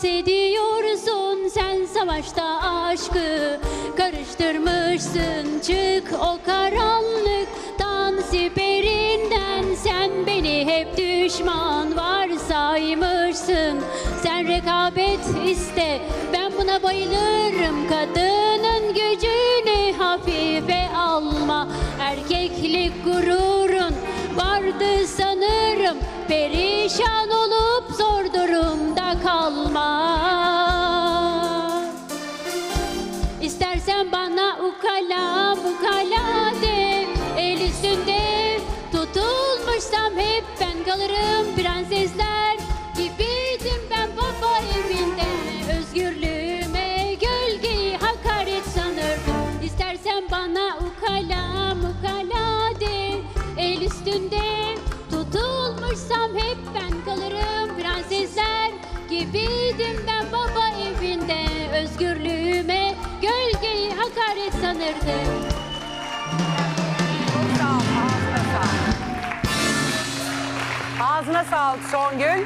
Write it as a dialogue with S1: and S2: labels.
S1: bahsediyorsun sen savaşta aşkı karıştırmışsın. Çık o karanlıktan siperinden sen beni hep düşman varsaymışsın sen rekabet iste ben buna bayılırım. Kadının gücünü hafife alma erkeklik gururun vardı sanırım. Perişan İstersen bana ukala ukala de. El üstünde tutulmuşsam hep ben kalırım Prensesler gibiydim ben baba evinde. Özgürlüğüme gölgeyi hakaret sanırdım. İstersen bana ukala ukala de. El üstünde tutulmuşsam hep ben kalırım Prensesler gibiydim ben baba evinde. Özgürlüğüme
S2: Ağzına sağlık. Ağzına sağlık Songül.